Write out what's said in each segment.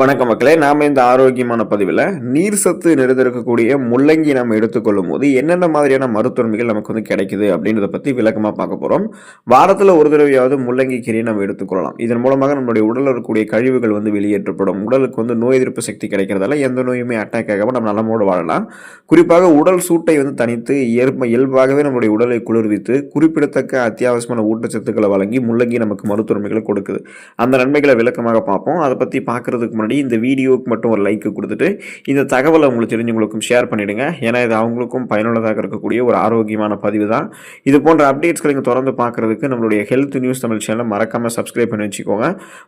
வணக்கம் மக்களே நாம இந்த ஆரோக்கியமான பதிவில் நீர் சத்து நிறைந்திருக்கக்கூடிய முள்ளங்கி நம்ம எடுத்துக்கொள்ளும் போது என்னென்ன மாதிரியான மருத்துவமைகள் நமக்கு வந்து கிடைக்குது அப்படின்றத பற்றி விளக்கமாக பார்க்க போகிறோம் வாரத்தில் ஒரு தடவையாவது முள்ளங்கி கீரையை நம்ம எடுத்துக்கொள்ளலாம். இதன் மூலமாக நம்மளுடைய உடலில் இருக்கக்கூடிய கழிவுகள் வந்து வெளியேற்றப்படும். உடலுக்கு வந்து நோய் எதிர்ப்பு சக்தி கிடைக்கிறதால எந்த நோயுமே அட்டாக் ஆகாமல் நம்ம நலமோடு வாழலாம். குறிப்பாக உடல் சூட்டை வந்து தனித்து இயற்ப இயல்பாகவே நம்மளுடைய உடலை குளிர்வித்து குறிப்பிடத்தக்க அத்தியாவசியமான ஊட்டச்சத்துக்களை வழங்கி முள்ளங்கி நமக்கு மருத்துவமைகளை கொடுக்குது. அந்த நன்மைகளை விளக்கமாக பார்ப்போம். அதை பற்றி பார்க்கறதுக்கு முன்னாடி இந்த வீடியோவுக்கு மட்டும் ஒரு லைக் கொடுத்துட்டு இந்த தகவலை உங்களுக்கு தெரிஞ்சவங்களுக்கும் ஷேர் பண்ணிடுங்க. ஏன்னா இது அவங்களுக்கும் பயனுள்ளதாக இருக்கக்கூடிய ஒரு ஆரோக்கியமான பதிவு தான். இது போன்ற அப்டேட்ஸ்களை நீங்கள் தொடர்ந்து பார்க்கறதுக்கு நம்மளுடைய ஹெல்த் நியூஸ் தமிழ் சேனலை மறக்காமல் சப்ஸ்கிரைப் பண்ணி வச்சுக்கோங்க.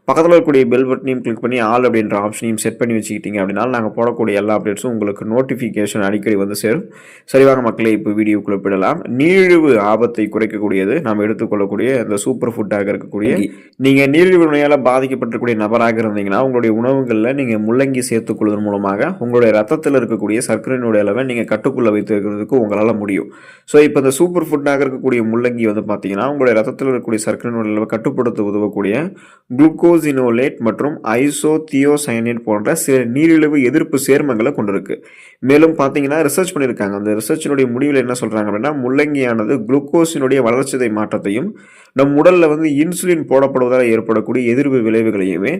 பக்கத்தில் இருக்கக்கூடிய பெல் பட்டனையும் கிளிக் பண்ணி ஆல் அப்படின்ற ஆப்ஷனையும் செட் பண்ணி வச்சுக்கிட்டீங்க அப்படின்னா நாங்கள் போடக்கூடிய எல்லா அப்டேட்ஸும் உங்களுக்கு நோட்டிஃபிகேஷன் அடிக்கடி வந்து சேரும். சரிவாக மக்களே இப்போ வீடியோக்குள்ள போயிடலாம். நீரிழிவு ஆபத்தை குறைக்கக்கூடியது நாம் எடுத்துக்கொள்ளக்கூடிய இந்த சூப்பர் ஃபுட்டாக இருக்கக்கூடிய நீங்கள் நீரிழிவு நோயால் பாதிக்கப்பட்டிருக்கக்கூடிய நபராக இருந்தீங்கன்னா உங்களுடைய உணவுகளில் நீங்கள் முள்ளங்கி சேர்த்துக்கொள்வதன் மூலமாக உங்களுடைய ரத்தத்தில் இருக்கக்கூடிய சர்க்கரையினுடைய அளவை நீங்கள் கட்டுக்குள்ளே வைத்திருக்கிறதுக்கு உங்களால் முடியும். ஸோ இப்போ இந்த சூப்பர் ஃபுட்டாக இருக்கக்கூடிய முள்ளங்கி வந்து பார்த்தீங்கன்னா உங்களுடைய ரத்தத்தில் இருக்கக்கூடிய சர்க்கரையினுடைய அளவை கட்டுப்படுத்த உதவக்கூடிய குளுக்கோசினோலேட் மற்றும் ஐசோதியோசைனேட் போன்ற சில நீரிழிவு எதிர்ப்பு சேர்மங்களை கொண்டிருக்கு. மேலும் பார்த்தீங்கன்னா ரிசர்ச் பண்ணியிருக்காங்க அந்த ரிசர்ச்சினுடைய முடிவில் என்ன சொல்கிறாங்க அப்படின்னா முள்ளங்கியானது குளுக்கோஸினுடைய வளர்ச்சிதை மாற்றத்தையும் நம் உடலில் வந்து இன்சுலின் போடப்படுவதால் ஏற்படக்கூடிய எதிர்ப்பு விளைவுகளையுமே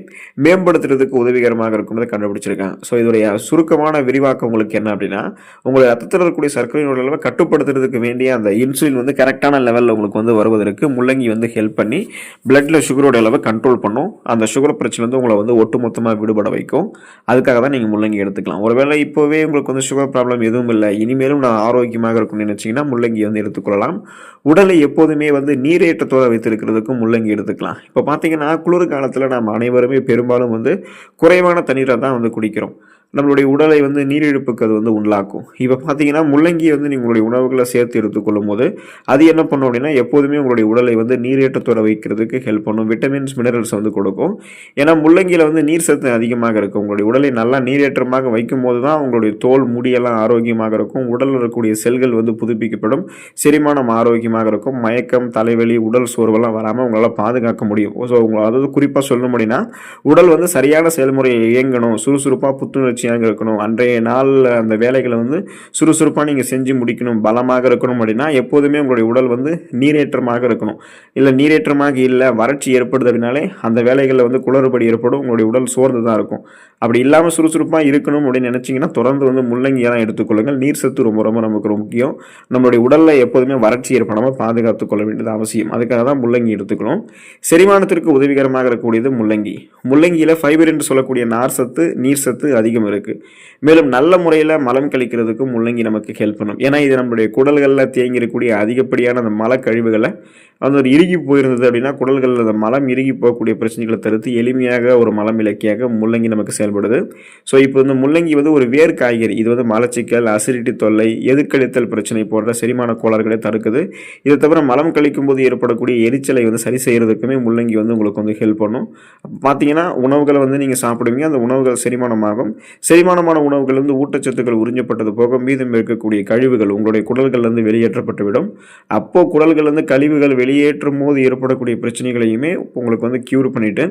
மேம்படுத்துறதுக்கு உதவி உதவிகரமாக இருக்கும்னு கண்டுபிடிச்சிருக்கான் ஸோ இதோடைய சுருக்கமான விரிவாக்கம் உங்களுக்கு என்ன அப்படின்னா உங்களுடைய ரத்தத்தில் இருக்கக்கூடிய சர்க்கரையோட அளவை கட்டுப்படுத்துறதுக்கு வேண்டிய அந்த இன்சுலின் வந்து கரெக்டான லெவலில் உங்களுக்கு வந்து வருவதற்கு முள்ளங்கி வந்து ஹெல்ப் பண்ணி பிளட்டில் சுகரோட அளவை கண்ட்ரோல் பண்ணும். அந்த சுகர் பிரச்சனை வந்து உங்களை வந்து ஒட்டுமொத்தமாக விடுபட வைக்கும். அதுக்காக தான் நீங்கள் முள்ளங்கி எடுத்துக்கலாம். ஒருவேளை இப்போவே உங்களுக்கு வந்து சுகர் ப்ராப்ளம் எதுவும் இல்லை. இனிமேலும் நான் ஆரோக்கியமாக இருக்கும்னு நினச்சிங்கன்னா முள்ளங்கி வந்து எடுத்துக்கொள்ளலாம் உடலை எப்போதுமே வந்து நீரேற்றத்தோடு வைத்திருக்கிறதுக்கும் முள்ளங்கி எடுத்துக்கலாம். இப்போ பார்த்தீங்கன்னா குளிர் காலத்தில் நாம் அனைவருமே பெரும்பாலும் வந்து குறைவான தண்ணீரை தான் வந்து குடிக்கிறோம். நம்மளுடைய உடலை வந்து நீரிழப்புக்கு அது வந்து உள்ளாக்கும். இப்போ பார்த்தீங்கன்னா முள்ளங்கி வந்து நீங்கள் உங்களுடைய உணவுகளை சேர்த்து எடுத்துக்கொள்ளும் போது அது என்ன பண்ணும் அப்படின்னா எப்போதுமே உங்களுடைய உடலை வந்து நீரேற்றத்தோட வைக்கிறதுக்கு ஹெல்ப் பண்ணும். விட்டமின்ஸ் மினரல்ஸ் வந்து கொடுக்கும். ஏன்னா முள்ளங்கியில் வந்து நீர் சத்து அதிகமாக இருக்கும். உங்களுடைய உடலை நல்லா நீரேற்றமாக வைக்கும் போது தான் உங்களுடைய தோல் முடியெல்லாம் ஆரோக்கியமாக இருக்கும். உடலில் இருக்கக்கூடிய செல்கள் வந்து புதுப்பிக்கப்படும். செரிமானம் ஆரோக்கியமாக இருக்கும். மயக்கம் தலைவலி உடல் சோர்வெல்லாம் வராமல் உங்களால் பாதுகாக்க முடியும். ஸோ உங்களை அதாவது குறிப்பாக சொல்லணும் அப்படின்னா உடல் வந்து சரியான செயல்முறையை இயங்கணும். சுறுசுறுப்பாக புத்துணர்ச்சி முயற்சியாக இருக்கணும். அன்றைய நாளில் அந்த வேலைகளை வந்து சுறுசுறுப்பாக நீங்கள் செஞ்சு முடிக்கணும். பலமாக இருக்கணும் அப்படின்னா எப்போதுமே உங்களுடைய உடல் வந்து நீரேற்றமாக இருக்கணும். இல்லை நீரேற்றமாக இல்லை வறட்சி ஏற்படுது அப்படின்னாலே அந்த வேலைகளில் வந்து குளறுபடி ஏற்படும். உங்களுடைய உடல் சோர்ந்து தான் இருக்கும். அப்படி இல்லாமல் சுறுசுறுப்பாக இருக்கணும் அப்படின்னு நினச்சிங்கன்னா தொடர்ந்து வந்து முள்ளங்கியெல்லாம் எடுத்துக்கொள்ளுங்கள். நீர் சத்து ரொம்ப ரொம்ப நமக்கு ரொம்ப முக்கியம். நம்மளுடைய உடலில் எப்போதுமே வறட்சி ஏற்படாமல் பாதுகாத்து கொள்ள வேண்டியது அவசியம். அதுக்காக தான் முள்ளங்கி எடுத்துக்கணும். செரிமானத்திற்கு உதவிகரமாக இருக்கக்கூடியது முள்ளங்கி. முள்ளங்கியில் ஃபைபர் என்று சொல்லக்கூடிய நார் சத்து நீர் சத்து அதிகம் இருக்குது மேலும் நல்ல முறையில் மலம் கழிக்கிறதுக்கும் முள்ளங்கி நமக்கு ஹெல்ப் பண்ணும். ஏன்னா இது நம்மளுடைய குடல்களில் தேங்கி அதிகப்படியான அந்த மலக்கழிவுகளை அது ஒரு இறுகி போயிருந்தது அப்படின்னா குடல்களில் அந்த மலம் இறுகி போகக்கூடிய பிரச்சனைகளை தடுத்து எளிமையாக ஒரு மலம் இலக்கியாக முள்ளங்கி நமக்கு செயல்படுது. ஸோ இப்போ வந்து முள்ளங்கி வந்து ஒரு வேர் காய்கறி. இது வந்து மலச்சிக்கல் அசிடிட்டி தொல்லை எதுக்கழித்தல் பிரச்சனை போன்ற செரிமான கோளாறுகளை தடுக்குது. இதை தவிர மலம் கழிக்கும் போது ஏற்படக்கூடிய எரிச்சலை வந்து சரி செய்கிறதுக்குமே முள்ளங்கி வந்து உங்களுக்கு வந்து ஹெல்ப் பண்ணும். பார்த்தீங்கன்னா உணவுகளை வந்து நீங்கள் சாப்பிடுவீங்க. அந்த உணவுகள் செரிமானமாகும். செரிமானமான உணவுகள் வந்து ஊட்டச்சத்துக்கள் உறிஞ்சப்பட்டது போக மீதம் இருக்கக்கூடிய கழிவுகள் உங்களுடைய குடல்கள்லேருந்து வெளியேற்றப்பட்டுவிடும். அப்போ குடல்கள்லேருந்து கழிவுகள் வெளியேற்றும் போது ஏற்படக்கூடிய பிரச்சனைகளையுமே உங்களுக்கு வந்து க்யூர் பண்ணிவிட்டு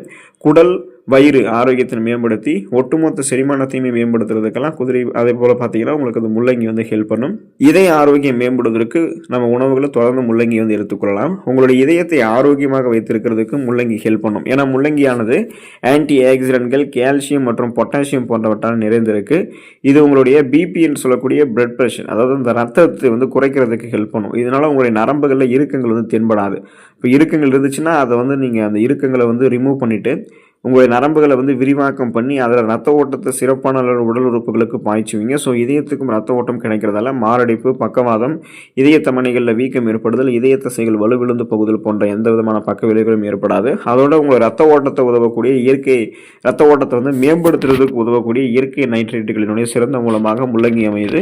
குடல் வயிறு ஆரோக்கியத்தை மேம்படுத்தி ஒட்டுமொத்த செரிமானத்தையுமே மேம்படுத்துறதுக்கெல்லாம் குதிரை அதே போல் பார்த்தீங்கன்னா உங்களுக்கு அந்த முள்ளங்கி வந்து ஹெல்ப் பண்ணும். இதய ஆரோக்கியம் மேம்படுவதற்கு நம்ம உணவுகளை தொடர்ந்து முள்ளங்கி வந்து எடுத்துக்கொள்ளலாம் உங்களுடைய இதயத்தை ஆரோக்கியமாக வைத்திருக்கிறதுக்கு முள்ளங்கி ஹெல்ப் பண்ணும். ஏன்னா முள்ளங்கியானது ஆன்டி ஆக்சிடென்ட்கள் கால்சியம் மற்றும் பொட்டாசியம் போன்றவற்றால் நிறைந்திருக்கு. இது உங்களுடைய பிபின்னு சொல்லக்கூடிய பிளட் ப்ரெஷர் அதாவது இந்த ரத்தத்தை வந்து குறைக்கிறதுக்கு ஹெல்ப் பண்ணும். இதனால் உங்களுடைய நரம்புகளில் இறுக்கங்கள் வந்து தென்படாது. இப்போ இறுக்கங்கள் இருந்துச்சுன்னா அதை வந்து நீங்கள் அந்த இறுக்கங்களை வந்து ரிமூவ் பண்ணிவிட்டு உங்களுடைய நரம்புகளை வந்து விரிவாக்கம் பண்ணி அதில் ரத்த ஓட்டத்தை சிறப்பான உடல் உறுப்புகளுக்கு பாய்ச்சுவீங்க. ஸோ இதயத்துக்கும் ரத்த ஓட்டம் கிடைக்கிறதால மாரடைப்பு பக்கவாதம் இதய தமனைகளில் வீக்கம் ஏற்படுதல் இதய தசைகள் வலுவிழுந்து போகுதல் போன்ற எந்த விதமான பக்க விளைவுகளும் ஏற்படாது. அதோட உங்கள் ரத்த ஓட்டத்தை உதவக்கூடிய இயற்கை ரத்த ஓட்டத்தை வந்து மேம்படுத்துறதுக்கு உதவக்கூடிய இயற்கை நைட்ரேட்டுகளினுடைய சிறந்த மூலமாக முள்ளங்கி அமையுது.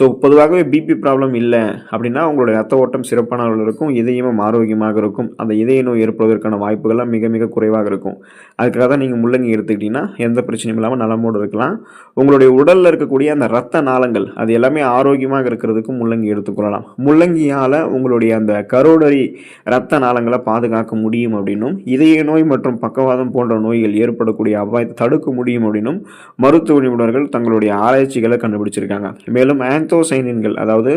ஸோ பொதுவாகவே பிபி ப்ராப்ளம் இல்லை அப்படின்னா உங்களுடைய ரத்த ஓட்டம் சிறப்பான இருக்கும் இதயமும் ஆரோக்கியமாக இருக்கும். அந்த இதய நோய் ஏற்படுவதற்கான வாய்ப்புகள்லாம் மிக மிக குறைவாக இருக்கும். அதுக்கு அதுக்காக தான் நீங்கள் முள்ளங்கி எடுத்துக்கிட்டிங்கன்னா எந்த பிரச்சனையும் இல்லாமல் நலமோடு இருக்கலாம். உங்களுடைய உடலில் இருக்கக்கூடிய அந்த ரத்த நாளங்கள் அது எல்லாமே ஆரோக்கியமாக இருக்கிறதுக்கு முள்ளங்கி எடுத்துக்கொள்ளலாம் முள்ளங்கியால் உங்களுடைய அந்த கரோடரி ரத்த நாளங்களை பாதுகாக்க முடியும் அப்படின்னும் இதய நோய் மற்றும் பக்கவாதம் போன்ற நோய்கள் ஏற்படக்கூடிய அபாயத்தை தடுக்க முடியும் அப்படின்னும் மருத்துவ நிபுணர்கள் தங்களுடைய ஆராய்ச்சிகளை கண்டுபிடிச்சிருக்காங்க. மேலும் ஆந்தோசைனின்கள் அதாவது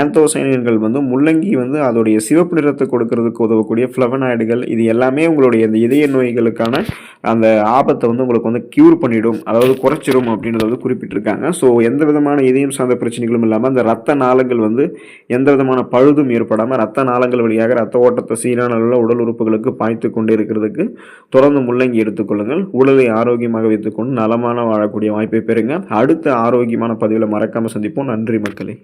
ஆந்தோசைனின்கள் வந்து முள்ளங்கி வந்து அதோடைய சிவப்பு நிறத்தை கொடுக்கறதுக்கு உதவக்கூடிய ஃப்ளவனாய்டுகள் இது எல்லாமே உங்களுடைய இந்த இதய நோய்களுக்கான அந்த ஆபத்தை வந்து உங்களுக்கு வந்து க்யூர் பண்ணிடும் அதாவது குறைச்சிடும் அப்படின்றத வந்து குறிப்பிட்டிருக்காங்க. ஸோ எந்த விதமான இதயம் சார்ந்த பிரச்சனைகளும் இல்லாமல் அந்த ரத்த நாளங்கள் வந்து எந்த விதமான பழுதும் ஏற்படாமல் ரத்த நாளங்கள் வழியாக ரத்த ஓட்டத்தை சீரான அளவில் உடல் உறுப்புகளுக்கு பாய்த்து கொண்டு இருக்கிறதுக்கு தொடர்ந்து முள்ளங்கி எடுத்துக்கொள்ளுங்கள் உடலை ஆரோக்கியமாக வைத்துக்கொண்டு நலமான வாழக்கூடிய வாய்ப்பை பெறுங்க. அடுத்த ஆரோக்கியமான பதிவில் மறக்காமல் சந்திப்போம். நன்றி மக்களே.